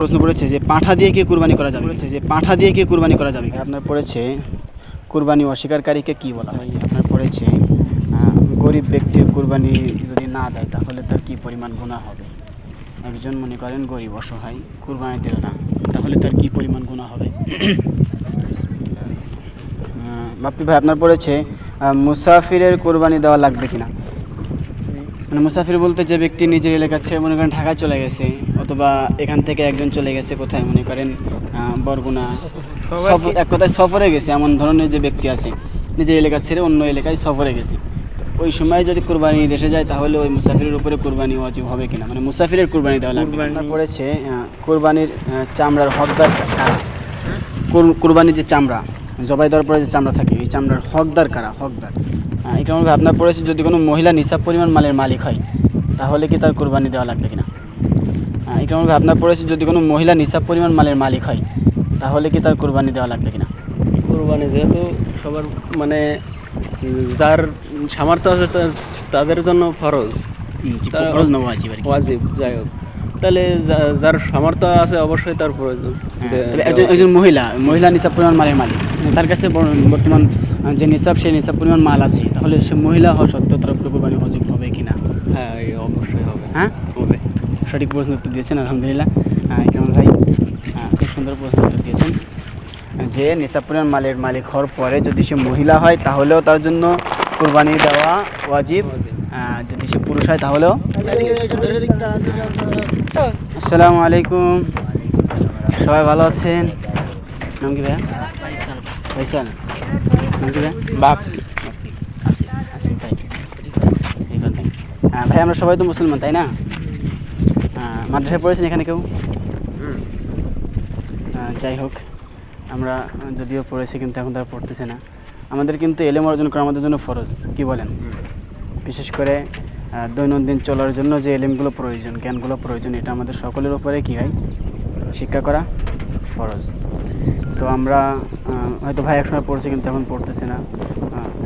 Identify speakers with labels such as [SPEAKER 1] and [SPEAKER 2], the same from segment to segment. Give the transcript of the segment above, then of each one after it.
[SPEAKER 1] প্রশ্ন পড়েছে যে পাঁঠা দিয়ে কি কুরবানি করা যাবে? বলেছে যে পাঁঠা দিয়ে কি কুরবানি করা যাবে? আপনার পড়েছে কুরবানি অস্বীকারীকে কি বলা হয়? আপনার পড়েছে গরিব ব্যক্তির কুরবানি যদি না দেয় তাহলে তার কি পরিমাণ গুণা হবে? একজন মনে করেন গরিব অসহায় কুরবানি দিল না তাহলে তার কি পরিমাণ গুণা হবে? বাপ্পি ভাই আপনার পড়েছে মুসাফিরের কোরবানি দেওয়া লাগবে কিনা? মানে মুসাফির বলতে যে ব্যক্তি নিজের এলাকা ছেড়ে মনে করেন ঢাকায় চলে গেছে অথবা এখান থেকে একজন চলে গেছে কোথায় মনে করেন বরগুনা এক কথায় সফরে গেছে এমন ধরনের যে ব্যক্তি আছে নিজের এলাকা ছেড়ে অন্য এলাকায় সফরে গেছে। ওই সময় যদি কোরবানি দেশে যায় তাহলে ওই মুসাফিরের উপরে কোরবানি ওয়াজিব হবে কিনা? মানে মুসাফিরের কোরবানি দেওয়া লাগবে পড়েছে কোরবানির চামড়ার হকদার কারা কোরবানির যে চামড়া জবাই দেওয়ার পরে যে চামড়া থাকে এই চামড়ার হকদার কারা? হকদার। আহ, এই কারণে আপনার পড়েছে যদি কোনো মহিলা নিসাব পরিমাণ মালের মালিক হয় তাহলে কি তার কোরবানি দেওয়া লাগবে কিনা? এই কারণে আপনার পড়েছে যদি কোনো মহিলা নিসাব পরিমাণ মালের মালিক হয় তাহলে কি তার কোরবানি দেওয়া লাগবে কিনা?
[SPEAKER 2] কোরবানি যেহেতু সবার মানে যার সামর্থ্য আছে তাদের জন্য ফরজ। ওয়াজিব যাই হোক। তাহলে যার সামর্থ্য আছে অবশ্যই তার প্রয়োজন।
[SPEAKER 1] হ্যাঁ, একজন মহিলা মহিলা নিসাব পরিমাণ মালের মালিক। তার কাছে বর্তমান যে নিসাব সেই নিসাব পরিমাণ মাল আছে। তাহলে সে মহিলা হওয়া সত্ত্বেও তার উপরে কোরবানি হবে কিনা?
[SPEAKER 2] হ্যাঁ অবশ্যই হবে।
[SPEAKER 1] হ্যাঁ?
[SPEAKER 2] হবে।
[SPEAKER 1] সঠিক প্রশ্ন উত্তর দিয়েছেন আলহামদুলিল্লাহ। কেমন ভাই খুব সুন্দর প্রশ্ন উত্তর দিয়েছেন। যে নিসাব পরিমাণ মালের মালিক হওয়ার পরে যদি সে মহিলা হয় তাহলেও তার জন্য কোরবানি দেওয়া ওয়াজিব। যদি সে পুরুষ হয় তাহলেও। আসসালামু আলাইকুম। সবাই ভালো আছেন? নাম কি ফাইসাল নাম কি ভাইয়া? বাপ। আসিফ ভাই। ভাই, আমরা সবাই তো মুসলমান, তাই না? মাদ্রাসায় পড়েছেন এখানে কেউ? যাই হোক, আমরা যদিও পড়েছি কিন্তু এখন তারা পড়তেছে না। আমাদের কিন্তু এলেম অর্জন করা আমাদের জন্য ফরজ, কি বলেন? বিশেষ করে দৈনন্দিন চলার জন্য যে এলেমগুলো প্রয়োজন, জ্ঞানগুলো প্রয়োজন, এটা আমাদের সকলের উপরে কী হয় শিক্ষা করা ফরজ। তো আমরা হয়তো ভাই একসময় পড়ছি কিন্তু এখন পড়তেছে না।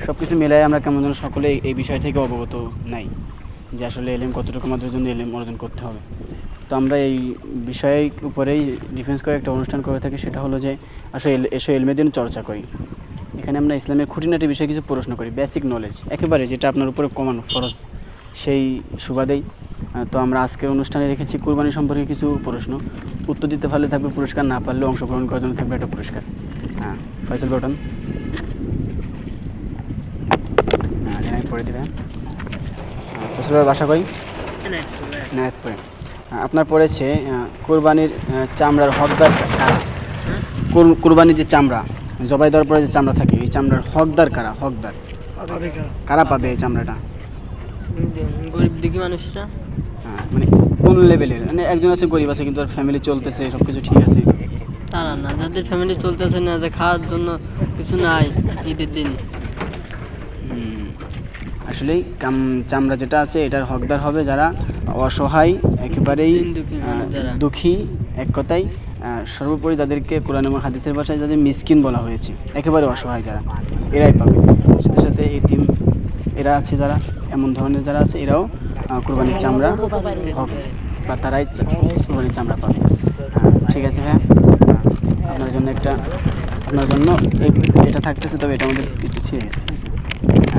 [SPEAKER 1] সব কিছু মিলাই আমরা কেমন যেন সকলে এই- বিষয় থেকে অবগত নাই, যে আসলে এলেম কতটুকু আমাদের জন্য এলেম অর্জন করতে হবে। তো আমরা এই বিষয়ের উপরেই ডিফেন্স করে একটা অনুষ্ঠান করে থাকি, সেটা হলো যে আসলে এসো এলমেদিন চর্চা করি। এখানে আমরা ইসলামের খুঁটিনাটি বিষয়ে কিছু প্রশ্ন করি বেসিক নলেজ একেবারে যেটা আপনার উপরে কমানো ফরজ। সেই সুবাদেই তো আমরা আজকের অনুষ্ঠানে রেখেছি কুরবানি সম্পর্কে কিছু প্রশ্ন। উত্তর দিতে পারলে থাকবে পুরস্কার, না পারলে অংশগ্রহণ করার জন্য থাকবে একটা পুরস্কার। হ্যাঁ ফয়সাল বটন হ্যাঁ পড়ে দেবে। ফয়সাল ভাই বাসা কই নায়তপুরে আপনার পড়েছে কোরবানির চামড়ার হকদার কারা, কোরবানির যে চামড়া জবাই দেওয়ার পরে যে চামড়া থাকে এই চামড়ার হকদার কারা? হকদার। কারা পাবে এই চামড়াটা?
[SPEAKER 3] গরিব দিকে মানুষরা।
[SPEAKER 1] হ্যাঁ, মানে কোন লেভেলের? মানে একজন আছে গরিব আছে কিন্তু আর ফ্যামিলি চলতেছে সব কিছু ঠিক আছে।
[SPEAKER 3] তারা না যাদের ফ্যামিলি চলতেছে না যে খাওয়ার জন্য কিছু নাই ঈদের দিন।
[SPEAKER 1] আসলেই কাম চামড়া যেটা আছে এটার হকদার হবে যারা অসহায় একেবারেই
[SPEAKER 3] দুঃখী
[SPEAKER 1] এক কথায় সর্বোপরি যাদেরকে কোরআন এবং হাদিসের ভাষায় যাদের মিসকিন বলা হয়েছে একেবারে অসহায় যারা এরাই পাবে। সাথে সাথে এতিম এরা আছে যারা এমন ধরনের যারা আছে এরাও কোরবানির চামড়া হবে বা তারাই কোরবানির চামড়া পাবে। ঠিক আছে হ্যাঁ আপনার জন্য একটা আপনার জন্য এটা থাকতেছে তবে এটা আমাদের একটু ছিঁড়ে গেছে হ্যাঁ ভাই বিসমিল্লাহ। আহ,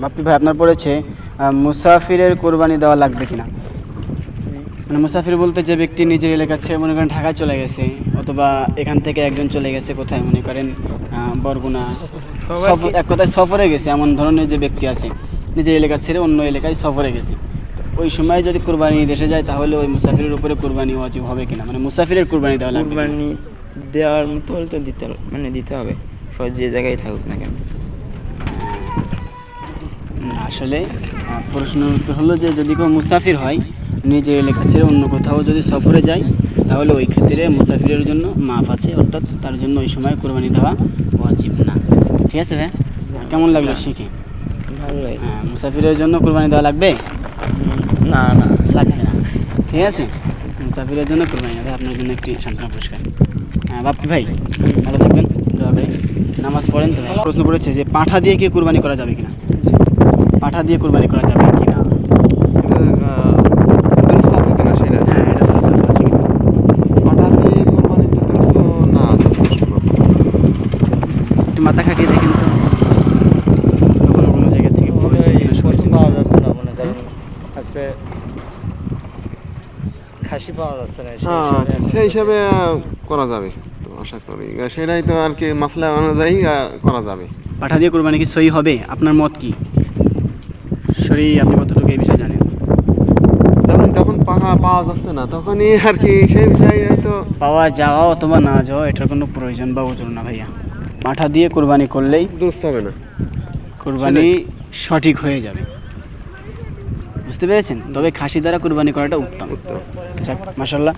[SPEAKER 1] বাপ্পি ভাই আপনার পড়েছে মুসাফিরের কোরবানি দেওয়া লাগবে কিনা? মানে মুসাফির বলতে যে ব্যক্তি নিজের এলাকা ছেড়ে মনে করেন ঢাকায় চলে গেছে অথবা এখান থেকে একজন চলে গেছে কোথায় মনে করেন বরগুনা এক কথায় সফরে গেছে এমন ধরনের যে ব্যক্তি আছে নিজের এলাকা ছেড়ে অন্য এলাকায় সফরে গেছে। ওই সময় যদি কোরবানি দেশে যায় তাহলে ওই মুসাফিরের উপরে কোরবানি ওয়াজিব হবে কিনা? মানে মুসাফিরের কোরবানি দেওয়া লাগবে?
[SPEAKER 4] কুরবানি দেওয়ার মতো হলে তো দিতে মানে দিতে হবে। যে জায়গায় থাকুক না কেন?
[SPEAKER 1] আসলে প্রশ্নের উত্তর হলো যে যদি কেউ মুসাফির হয় নিজের এলাকা ছেড়ে অন্য কোথাও যদি সফরে যায় তাহলে ওই ক্ষেত্রে মুসাফিরের জন্য মাফ আছে অর্থাৎ তার জন্য ওই সময় কোরবানি দেওয়া উচিত না। ঠিক আছে ভাই? কেমন লাগল শিখে? হ্যাঁ, মুসাফিরের জন্য কোরবানি দেওয়া লাগবে?
[SPEAKER 4] না না।
[SPEAKER 1] লাগবে না। ঠিক আছে? মুসাফিরের জন্য কোরবানি হবে আপনার জন্য একটি সান্ত্বনা পুরস্কার। হ্যাঁ বাপ্পি ভাই ভালো থাকবেন। নামাজ পড়েন তো? প্রশ্ন পড়েছে যে পাঁঠা দিয়ে কি কুরবানি করা যাবে কিনা? পাঁঠা দিয়ে কুরবানি করা যাবে কিনা? হ্যাঁ, মাথা খাটিয়ে দেখেন তো। কোনো জায়গা থেকে
[SPEAKER 2] পাওয়া যাচ্ছে না মনে যেমন খাসি পাওয়া যাচ্ছে না সেই হিসাবে
[SPEAKER 5] করা যাবে। আশা করি। সেটাই তো আর কি মাসলা অনুযায়ী করা যাবে।
[SPEAKER 1] পাঠা দিয়ে কোরবানি কি সই হবে? আপনার মত কি? সরি আপনি কতটুকু এই বিষয়ে জানেন?
[SPEAKER 5] যখন তখন পাহা পাওয়া যাচ্ছে না তখনই আর কি সেই বিষয়ে হয়তো
[SPEAKER 1] পাওয়া যাওয়া অথবা না যাওয়া এটার কোনো প্রয়োজন বা ওজন না ভাইয়া। পাঠা দিয়ে কোরবানি করলেই
[SPEAKER 5] দুরস্ত হবে না।
[SPEAKER 1] কোরবানি সঠিক হয়ে যাবে। বুঝতে পেরেছেন? তবে খাসি দ্বারা কোরবানি করাটা উত্তম।
[SPEAKER 5] উত্তম।
[SPEAKER 1] যাক মাসাল্লাহ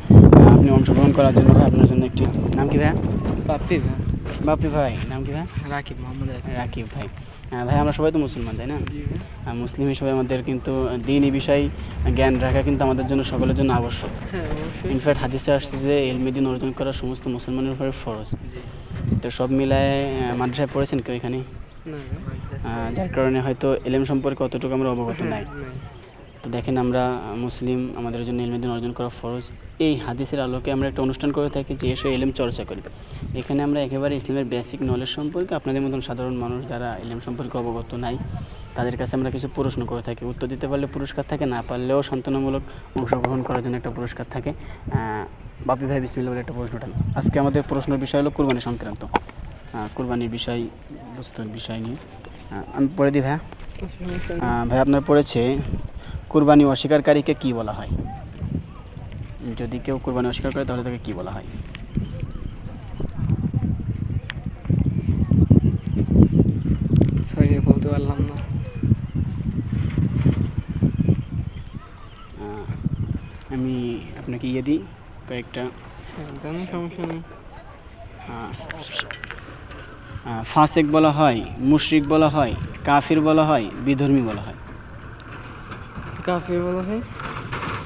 [SPEAKER 1] আপনি অংশগ্রহণ করার জন্য ভাই আপনার জন্য একটি। নাম কি ভাই
[SPEAKER 3] পাপ্পি ভাই।
[SPEAKER 1] বাপি ভাই নাম কি ভাই?
[SPEAKER 3] রাকিব মোহাম্মদ রাকিব।
[SPEAKER 1] ভাই। হ্যাঁ ভাই আমরা সবাই তো মুসলমান তাই না? আর মুসলিম হিসেবে আমাদের কিন্তু দিন এই বিষয়ে জ্ঞান রাখা কিন্তু আমাদের জন্য সকলের জন্য আবশ্যক।
[SPEAKER 3] হ্যাঁ
[SPEAKER 1] ইনফ্যাক্ট হাদিসে আসছে যে এলমেদিন অর্জন করা সমস্ত মুসলমানের উপরে ফরজ। তো সব মিলায় মাদ্রাসায় পড়েছেন কেউ এখানে? যার কারণে হয়তো এলেম সম্পর্কে অতটুকু আমরা অবগত নাই। তো দেখেন আমরা মুসলিম আমাদের জন্য এলমেদিন অর্জন করা ফরজ। এই হাদিসের আলোকে আমরা একটা অনুষ্ঠান করে থাকি যে এসে এলেম চর্চা করি। এখানে আমরা একেবারে ইসলামের বেসিক নলেজ সম্পর্কে আপনাদের মতন সাধারণ মানুষ যারা এলেম সম্পর্কে অবগত নাই তাদের কাছে আমরা কিছু প্রশ্ন করে থাকি। উত্তর দিতে পারলে পুরস্কার থাকে না পারলেও সান্ত্বনামূলক অংশগ্রহণ করার জন্য একটা পুরস্কার থাকে। বাপি ভাই বিসমিল্লা বলে একটা প্রশ্ন ওঠান। আজকে আমাদের প্রশ্নের বিষয় হলো কুরবানি সংক্রান্ত। কুরবানির বিষয় বস্তুর বিষয় নিয়ে। আমি পড়ে দিই ভাইয়া। ভাই আপনার পড়েছে কুরবানি অস্বীকারীকে কি বলা হয়? যদি কেউ কুরবানি অস্বীকার করে তাহলে তাকে কি বলা হয়?
[SPEAKER 3] বলতে পারলাম না।
[SPEAKER 1] আমি আপনাকে ইয়ে দিই কয়েকটা। ফাসেক বলা হয় মুশরিক বলা হয় কাফির বলা হয় বিধর্মী বলা হয়।
[SPEAKER 3] কাফির বলা হয়।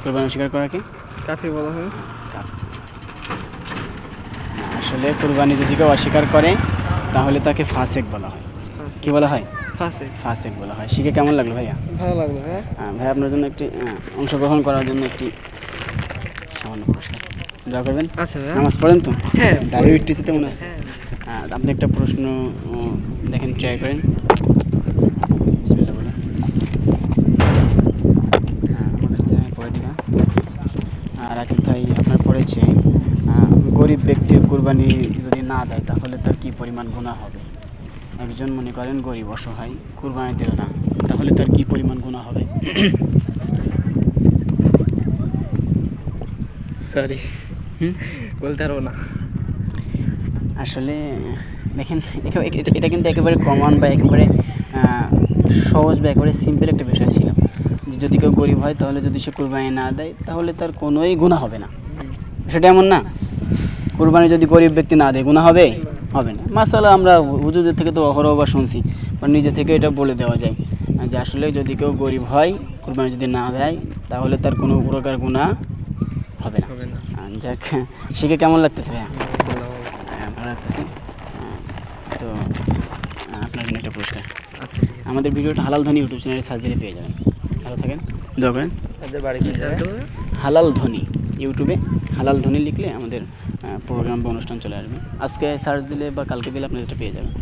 [SPEAKER 1] কুরবানি অস্বীকার করাকে
[SPEAKER 3] কাফির বলা হয়।
[SPEAKER 1] আসলে কুরবানি যদি কেউ অস্বীকার করে তাহলে তাকে ফাসেক বলা হয়। কি বলা হয়?
[SPEAKER 3] ফাঁসে
[SPEAKER 1] ফাসেক বলা হয়। শিখে কেমন লাগল ভাইয়া?
[SPEAKER 3] ভালো লাগল হ্যাঁ।
[SPEAKER 1] আহ, ভাই আপনার জন্য একটি অংশগ্রহণ করার জন্য একটি সামান্য পুরস্কার। দোয়া করবেন।
[SPEAKER 3] আচ্ছা
[SPEAKER 1] নামাজ পড়েন তো?
[SPEAKER 3] হ্যাঁ।
[SPEAKER 1] দাঁড়িয়ে উঠতেছে মনে আছে?
[SPEAKER 3] হ্যাঁ।
[SPEAKER 1] আপনি একটা প্রশ্ন দেখেন ট্রাই করেন বিসমিল্লাহ বলে হ্যাঁ, আমার কাছ থেকে আমি পড়ে দিলাম আর রাকিব ভাই আহ, গরিব ব্যক্তির কুরবানি যদি না দেয় তাহলে তার কি পরিমাণ গুণা হবে? একজন মনে করেন গরিব অসহায় কুরবানি দিল না তাহলে তার কি পরিমাণ গুণা হবে?
[SPEAKER 2] সরি
[SPEAKER 1] হুম?
[SPEAKER 2] বলতে পারব না।
[SPEAKER 1] আসলে দেখেন এটা এটা কিন্তু একেবারে কমন বা একেবারে সহজ বা একেবারে সিম্পল একটা বিষয় ছিল। যে যদি কেউ গরিব হয় তাহলে যদি সে কুরবানি না দেয় তাহলে তার কোনোই গুণা হবে না। সেটা এমন না। কুরবানি যদি গরিব ব্যক্তি না দেয় গুণা হবে? হবে না। মাসালা আমরা হুজুরদের থেকে তো অহরহবার শুনছি বা নিজে থেকে এটা বলে দেওয়া যায় যে আসলে যদি কেউ গরিব হয় কুরবানি যদি না দেয় তাহলে তার কোনো প্রকার গুণা হবে না। যাক শিখে কেমন লাগতেছে ভাইয়া?
[SPEAKER 2] ভালো।
[SPEAKER 1] হ্যাঁ, লাগতেছে। হ্যাঁ, তো আপনার জন্য একটা পুরস্কার।
[SPEAKER 2] আচ্ছা
[SPEAKER 1] আমাদের ভিডিওটা হালাল ধনী ইউটিউব চ্যানেলে সার্চ দিলে পেয়ে যাবেন। ভালো থাকেন
[SPEAKER 2] কি
[SPEAKER 1] হালাল ধ্বনি ইউটিউবে হালাল ধ্বনি লিখলে আমাদের প্রোগ্রাম বা অনুষ্ঠান চলে আসবে। আজকে সার্চ দিলে বা কালকে দিলে আপনি এটা পেয়ে যাবেন।